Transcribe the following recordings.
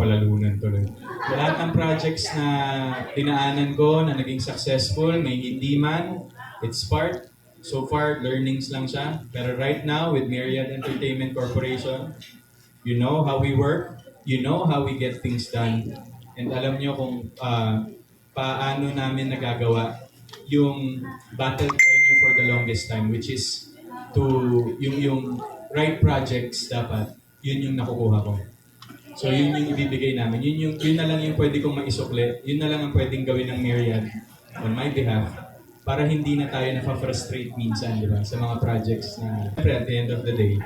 palalunan tuloy. Sa lahat ng projects na dinaanan ko na naging successful, may hindi man, it's part. So far, learnings lang siya. Pero right now, with Myriad Entertainment Corporation, you know how we work, you know how we get things done, and alam nyo kung ah, paano namin nagagawa yung battle cry nyo for the longest time, which is to yung yung right projects dapat yun yung nakukuha ko. So yun yung ibibigay namin. Yun yung yun na lang yung pwede kong maisukli. Yun na lang ang pwedeng gawin ng Myriad on my behalf para hindi na tayo nafa-frustrate minsan, di ba? Sa mga projects na Siyempre, at the end of the day,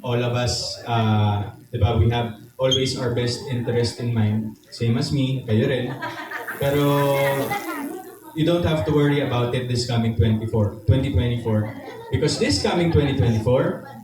all of us, uh, di ba, we have always our best interest in mind. Same as me, kayo rin. Pero you don't have to worry about it this coming 24, 2024. Because this coming 2024,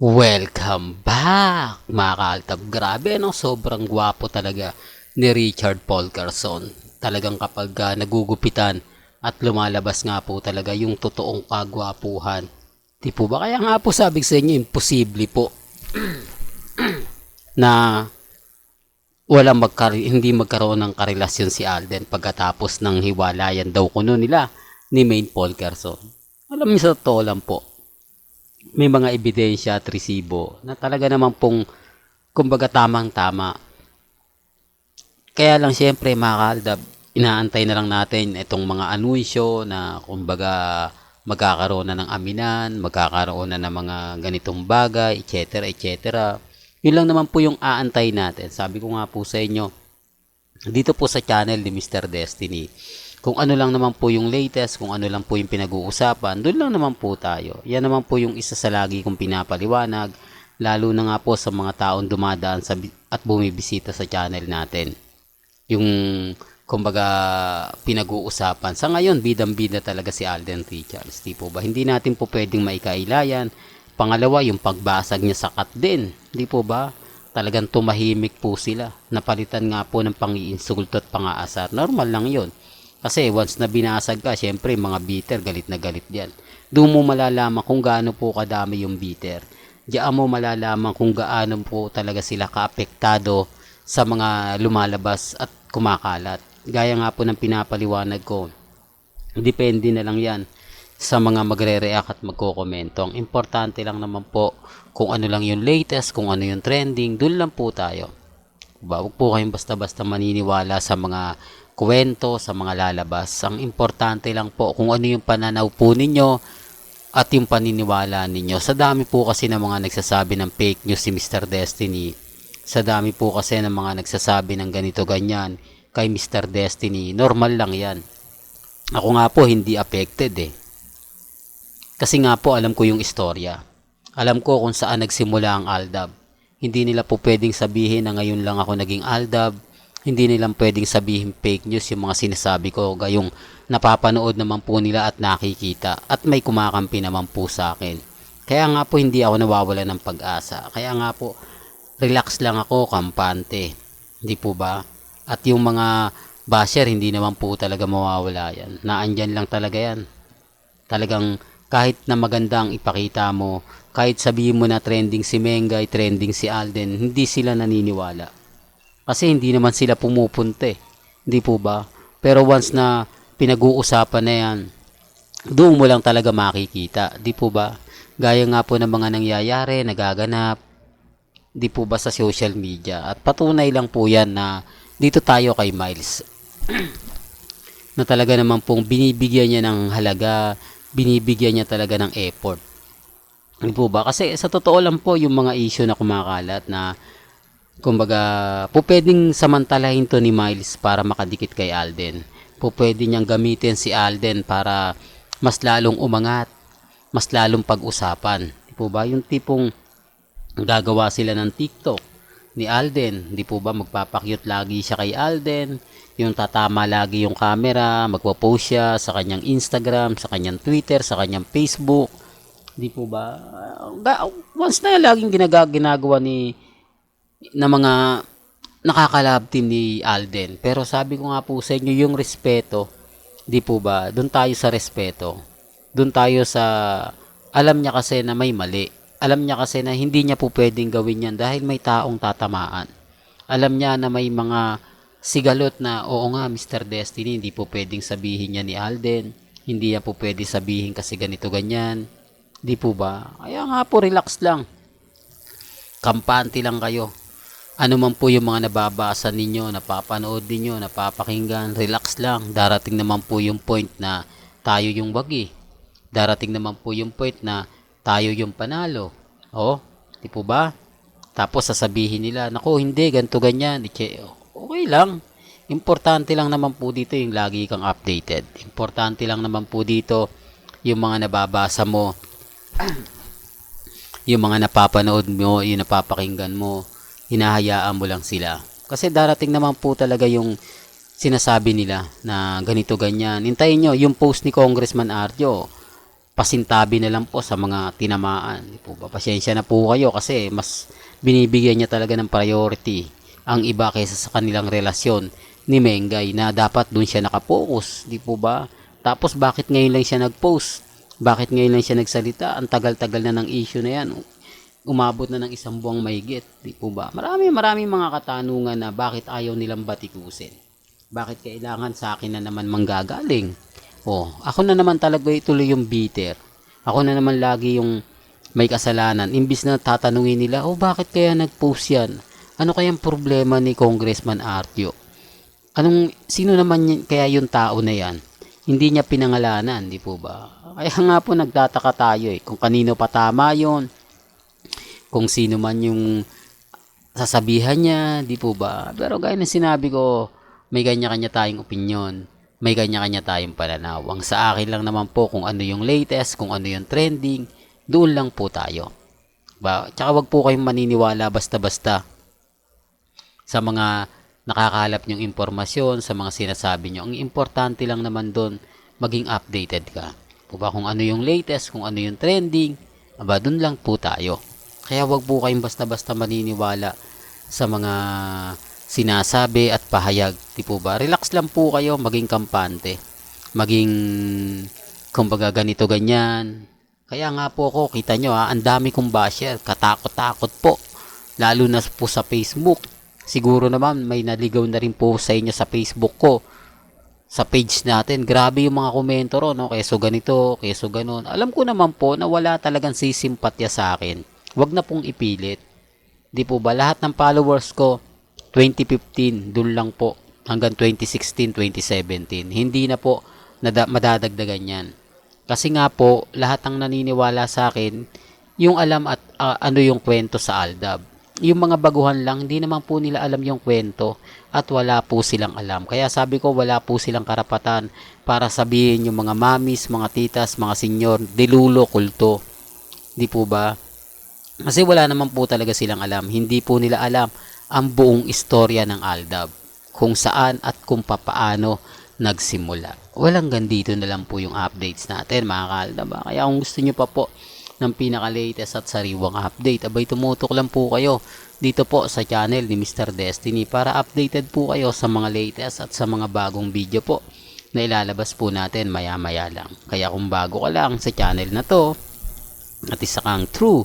Welcome back, mga kaaltab. Grabe, no? Sobrang gwapo talaga ni Richard Paul Carson. Talagang kapag ah, nagugupitan at lumalabas nga po talaga yung totoong kagwapuhan. Di po ba? Kaya nga po sabi sa inyo, imposible po na wala magkar- hindi magkaroon ng karelasyon si Alden pagkatapos ng hiwalayan daw kuno nila ni Main Paul Carson. Alam niyo sa totoo lang po, may mga ebidensya at resibo na talaga naman pong kumbaga tamang-tama. Kaya lang siyempre mga kaaldab, inaantay na lang natin itong mga anunsyo na kumbaga magkakaroon na ng aminan, magkakaroon na ng mga ganitong bagay, etc. etc. Yun lang naman po yung aantay natin. Sabi ko nga po sa inyo, dito po sa channel ni Mr. Destiny, kung ano lang naman po yung latest, kung ano lang po yung pinag-uusapan, doon lang naman po tayo. Yan naman po yung isa sa lagi kong pinapaliwanag, lalo na nga po sa mga taong dumadaan sa, at bumibisita sa channel natin. Yung, kumbaga, pinag-uusapan. Sa ngayon, bidang-bida talaga si Alden Richards. Di po ba? Hindi natin po pwedeng maikailayan. Pangalawa, yung pagbasag niya sa cut din. Di po ba? Talagang tumahimik po sila. Napalitan nga po ng pang-iinsulto at pang-aasar. Normal lang yon kasi once na binasag ka, syempre mga bitter, galit na galit yan. Doon mo malalaman kung gaano po kadami yung bitter. Diyan mo malalaman kung gaano po talaga sila kaapektado sa mga lumalabas at kumakalat. Gaya nga po ng pinapaliwanag ko, depende na lang yan sa mga magre-react at magkokomento. Ang importante lang naman po kung ano lang yung latest, kung ano yung trending, doon lang po tayo. Huwag po kayong basta-basta maniniwala sa mga kwento, sa mga lalabas. Ang importante lang po kung ano yung pananaw po ninyo at yung paniniwala ninyo. Sa dami po kasi ng mga nagsasabi ng fake news si Mr. Destiny. Sa dami po kasi ng mga nagsasabi ng ganito ganyan kay Mr. Destiny. Normal lang yan. Ako nga po hindi affected eh. Kasi nga po alam ko yung istorya. Alam ko kung saan nagsimula ang Aldab. Hindi nila po pwedeng sabihin na ngayon lang ako naging Aldab. Hindi nila pwedeng sabihin fake news yung mga sinasabi ko. Gayong napapanood naman po nila at nakikita. At may kumakampi naman po sa akin. Kaya nga po hindi ako nawawala ng pag-asa. Kaya nga po relax lang ako, kampante. Hindi po ba? At yung mga basher, hindi naman po talaga mawawala yan. Naandyan lang talaga yan. Talagang kahit na maganda ang ipakita mo, kahit sabihin mo na trending si Mengay, trending si Alden, hindi sila naniniwala. Kasi hindi naman sila pumupunta eh. Hindi po ba? Pero once na pinag-uusapan na yan, doon mo lang talaga makikita. Di po ba? Gaya nga po ng mga nangyayari, nagaganap, di po ba sa social media. At patunay lang po yan na dito tayo kay Miles. na talaga naman pong binibigyan niya ng halaga, binibigyan niya talaga ng effort. Di po ba? Kasi sa totoo lang po yung mga issue na kumakalat na kumbaga po pwedeng samantalahin to ni Miles para makadikit kay Alden. Po pwede niyang gamitin si Alden para mas lalong umangat, mas lalong pag-usapan. Di po ba? Yung tipong gagawa sila ng TikTok ni Alden. Di po ba magpapakyut lagi siya kay Alden? Yung tatama lagi yung camera, magpo-post siya sa kanyang Instagram, sa kanyang Twitter, sa kanyang Facebook. Di po ba? Once na laging ginaga, ginagawa ni na mga nakakalab team ni Alden. Pero sabi ko nga po sa inyo, yung respeto, di po ba, doon tayo sa respeto. Doon tayo sa, alam niya kasi na may mali. Alam niya kasi na hindi niya po pwedeng gawin yan dahil may taong tatamaan. Alam niya na may mga sigalot na, oo nga, Mr. Destiny, hindi po pwedeng sabihin niya ni Alden. Hindi niya po pwede sabihin kasi ganito, ganyan. Di po ba? Kaya nga po, relax lang. Kampante lang kayo ano man po yung mga nababasa ninyo, napapanood ninyo, napapakinggan, relax lang. Darating naman po yung point na tayo yung wagi. Darating naman po yung point na tayo yung panalo. Oh, di po ba? Tapos sasabihin nila, nako hindi, ganto ganyan. Okay lang. Importante lang naman po dito yung lagi kang updated. Importante lang naman po dito yung mga nababasa mo, yung mga napapanood mo, yung napapakinggan mo hinahayaan mo lang sila. Kasi darating naman po talaga yung sinasabi nila na ganito ganyan. Hintayin nyo, yung post ni Congressman Arjo, pasintabi na lang po sa mga tinamaan. Po ba? Pasensya na po kayo kasi mas binibigyan niya talaga ng priority ang iba kaysa sa kanilang relasyon ni Mengay na dapat doon siya nakapokus. Di po ba? Tapos bakit ngayon lang siya nag-post? Bakit ngayon lang siya nagsalita? Ang tagal-tagal na ng issue na yan umabot na ng isang buwang mahigit, di po ba? Marami, marami mga katanungan na bakit ayaw nilang batikusin. Bakit kailangan sa akin na naman manggagaling? Oh, ako na naman talaga ituloy yung bitter. Ako na naman lagi yung may kasalanan. Imbis na tatanungin nila, oh bakit kaya nag-post yan? Ano kayang problema ni Congressman Artio? Anong, sino naman y- kaya yung tao na yan? Hindi niya pinangalanan, di po ba? Kaya nga po nagtataka tayo eh, kung kanino pa tama yon kung sino man yung sasabihan niya, di po ba? Pero gaya ng sinabi ko, may kanya-kanya tayong opinion. May kanya-kanya tayong pananaw. Ang sa akin lang naman po kung ano yung latest, kung ano yung trending, doon lang po tayo. Ba? Tsaka wag po kayong maniniwala basta-basta sa mga nakakalap nyong impormasyon, sa mga sinasabi nyo. Ang importante lang naman doon, maging updated ka. Po ba kung ano yung latest, kung ano yung trending, aba doon lang po tayo. Kaya wag po kayong basta-basta maniniwala sa mga sinasabi at pahayag. Di po ba? Relax lang po kayo, maging kampante. Maging, kumbaga ganito ganyan. Kaya nga po ako, kita nyo ha, ang dami kong basher, katakot-takot po. Lalo na po sa Facebook. Siguro naman may naligaw na rin po sa inyo sa Facebook ko. Sa page natin, grabe yung mga komento ron, no? Keso ganito, keso ganon. Alam ko naman po na wala talagang sisimpatya sa akin. Huwag na pong ipilit. Di po ba lahat ng followers ko 2015 doon lang po hanggang 2016, 2017. Hindi na po nada- madadagdagan yan. Kasi nga po lahat ng naniniwala sa akin yung alam at ah, ano yung kwento sa Aldab. Yung mga baguhan lang, hindi naman po nila alam yung kwento at wala po silang alam. Kaya sabi ko, wala po silang karapatan para sabihin yung mga mamis, mga titas, mga senyor, dilulo, kulto. Di po ba? Kasi wala naman po talaga silang alam. Hindi po nila alam ang buong istorya ng Aldab. Kung saan at kung papaano nagsimula. Walang gandito na lang po yung updates natin mga kaaldab. ah. Kaya kung gusto nyo pa po ng pinaka-latest at sariwang update, abay tumutok lang po kayo dito po sa channel ni Mr. Destiny para updated po kayo sa mga latest at sa mga bagong video po na ilalabas po natin maya maya lang. Kaya kung bago ka lang sa channel na to, at isa kang true